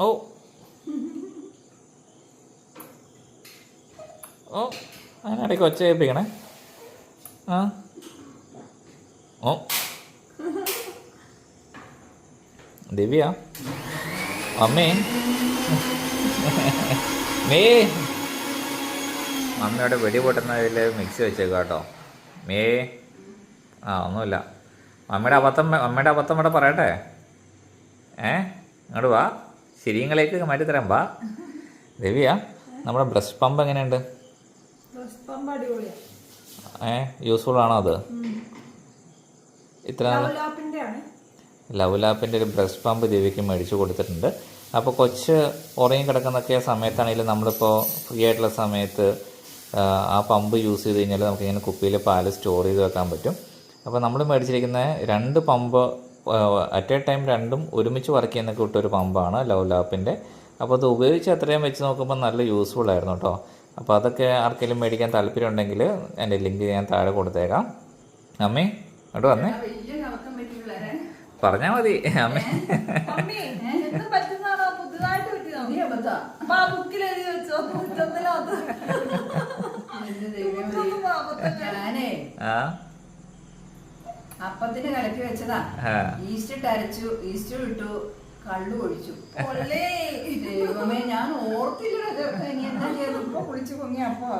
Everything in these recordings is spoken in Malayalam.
ഓ ഓ അതിനിടയ്ക്ക് ഒച്ച കേൾപ്പിക്കണേ ആ. ഓ ദിവ്യ. അമ്മേ. മേ. അമ്മയുടെ വെടി പൊട്ടുന്നതിൽ മിക്സി വെച്ചേക്കുക കേട്ടോ മേ. ആ ഒന്നുമില്ല. അമ്മയുടെ അബദ്ധം അമ്മയുടെ അബദ്ധം ഇവിടെ പറയട്ടെ? ഏ? ഇങ്ങോട്ട് വാ. ശരിയങ്ങളേക്ക് മാറ്റിത്തരാം വാ. ദിവ്യ നമ്മുടെ ബ്രഷ് പമ്പ് എങ്ങനെയുണ്ട്? ഏ യൂസ്ഫുൾ ആണോ അത്? ഇത്ര നാൾ ലാപ്പിന്റെ ആണ്. ലവ് ലാപ്പിന്റെ ഒരു ബ്രഷ് പമ്പ് ദിവ്യയ്ക്ക് മേടിച്ചു കൊടുത്തിട്ടുണ്ട്. അപ്പോൾ കൊച്ച് ഉറങ്ങി കിടക്കുന്നൊക്കെ സമയത്താണെങ്കിലും നമ്മളിപ്പോൾ ഫ്രീ ആയിട്ടുള്ള സമയത്ത് ആ പമ്പ് യൂസ് ചെയ്ത് കഴിഞ്ഞാൽ നമുക്കിങ്ങനെ കുപ്പിയിൽ പാൽ സ്റ്റോർ ചെയ്ത് വെക്കാൻ പറ്റും. അപ്പോൾ നമ്മൾ മേടിച്ചിരിക്കുന്ന രണ്ട് പമ്പ് അറ്റ് എ ടൈം രണ്ടും ഒരുമിച്ച് വർക്ക് ചെയ്യുന്ന കൂട്ടൊരു പമ്പാണ് ലവ് ലാപ്പിന്റെ അപ്പോൾ അത് ഉപയോഗിച്ച് അത്രയും വെച്ച് നോക്കുമ്പോൾ നല്ല യൂസ്ഫുൾ ആയിരുന്നു കേട്ടോ അപ്പോൾ അതൊക്കെ ആർക്കെങ്കിലും മേടിക്കാൻ താല്പര്യം ഉണ്ടെങ്കിൽ എന്റെ ലിങ്ക് ഞാൻ താഴെ കൊടുത്തേക്കാം. അമ്മേ അവിടെ വന്നേ. പറഞ്ഞാൽ മതി അമ്മേ. മമ്മി അപ്പത്തിന് കലക്കി വെച്ചതാ. ഈസ്റ്റ് ഇട്ട് അരച്ചു ഈസ്റ്റ് ഇട്ടു കള്ളു ഒഴിച്ചു. ദൈവമേ ഞാൻ ഓർത്തില്ല കുളിച്ചു പൊങ്ങി അപ്പൊ.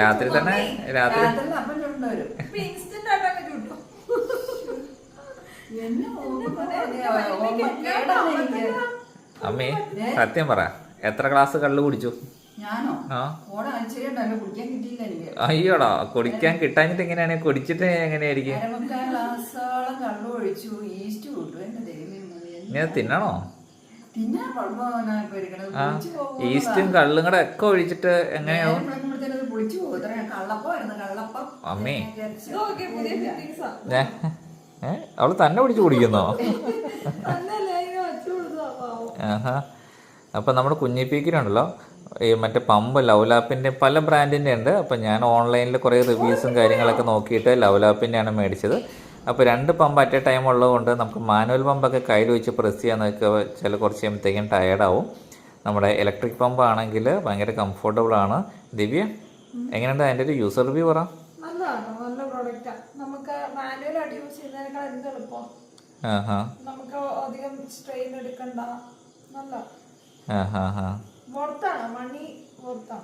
രാത്രി തന്നെ രാത്രി. അപ്പം ചുണ്ടവരും ഇപ്പൊ instant ആയിട്ട് അങ്ങ് ചുട്ടു. എന്നെ ഓർമ്മ എന്റെ മരുമയ്ക്ക് കേടാണ് എനിക്ക്. അമ്മേ സത്യം പറ. എത്ര ഗ്ലാസ് കള്ളു കുടിച്ചു? അയ്യോടാ കുടിക്കാൻ കിട്ടാഞ്ഞിട്ട് എങ്ങനെയാണ്? കുടിച്ചിട്ട് എങ്ങനെയായിരിക്കും? തിന്നണോ? ഈസ്റ്റും കള്ളും കൂടെ ഒക്കെ ഒഴിച്ചിട്ട് എങ്ങനെയാവും അമ്മേ. അവൾ തന്നെ പിടിച്ചു കുടിക്കുന്നോ. ആഹാ. അപ്പൊ നമ്മുടെ കുഞ്ഞിപ്പീക്കിനുണ്ടല്ലോ ഈ മറ്റേ പമ്പ് ലവലാപ്പിന്റെ പല ബ്രാൻഡിന്റെ ഉണ്ട്. അപ്പം ഞാൻ ഓൺലൈനിൽ കുറേ റിവ്യൂസും കാര്യങ്ങളൊക്കെ നോക്കിയിട്ട് ലവലാപ്പിന്റെയാണ് മേടിച്ചത്. അപ്പോൾ രണ്ട് പമ്പ് അറ്റ് എ ടൈം ഉള്ളതുകൊണ്ട് നമുക്ക് മാനുവൽ പമ്പൊക്കെ കയ്യിൽ വെച്ച് പ്രസ് ചെയ്യാൻ നോക്കുക ചില കുറച്ച് കഴിയുമ്പോഴത്തേക്കും ടയേർഡാവും നമ്മുടെ ഇലക്ട്രിക് പമ്പ് ആണെങ്കിൽ ഭയങ്കര കംഫർട്ടബിൾ ആണ്. ദിവ്യ എങ്ങനെയുണ്ട്? അതിന്റെ ഒരു യൂസർ റിവ്യൂ പറ. എടുക്കണ്ട നല്ല ആഹാ. ഹാ പുറത്താണ് മണി ഓർത്താം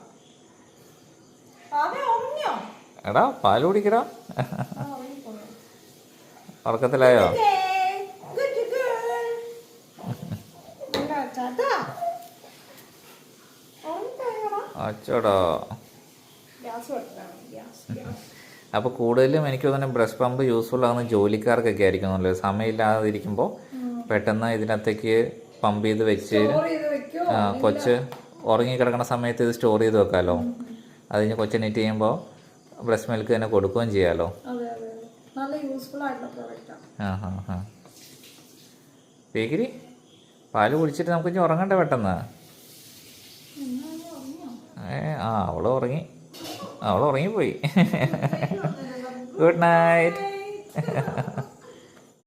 എടാ പാൽ കുടിക്കടാ. ഉറക്കത്തിലായോ? അച്ചോടോ. അപ്പോൾ കൂടുതലും എനിക്ക് തോന്നുന്നു ബ്രഷ് പമ്പ് യൂസ്ഫുൾ ആകുന്ന ജോലിക്കാർക്കൊക്കെ ആയിരിക്കും നല്ലത് സമയമില്ലാതിരിക്കുമ്പോൾ പെട്ടെന്ന് ഇതിനകത്തേക്ക് പമ്പ് ചെയ്ത് വെച്ച് കൊച്ച് ഉറങ്ങി കിടക്കുന്ന സമയത്ത് ഇത് സ്റ്റോർ ചെയ്ത് വെക്കാമല്ലോ അത് കഴിഞ്ഞ് കൊച്ചു നെറ്റ് ചെയ്യുമ്പോൾ ബ്രസ്റ്റ് മിൽക്ക് തന്നെ കൊടുക്കുകയും ചെയ്യാമല്ലോ ഡിഗ്രി ആ ഹാ ഹാ പേക്കിരി പാൽ കുടിച്ചിട്ട് നമുക്ക് ഇനി ഉറങ്ങണ്ട പെട്ടെന്ന്. ഏ ആ അവൾ ഉറങ്ങി. അവൾ ഉറങ്ങിപ്പോയി. Good night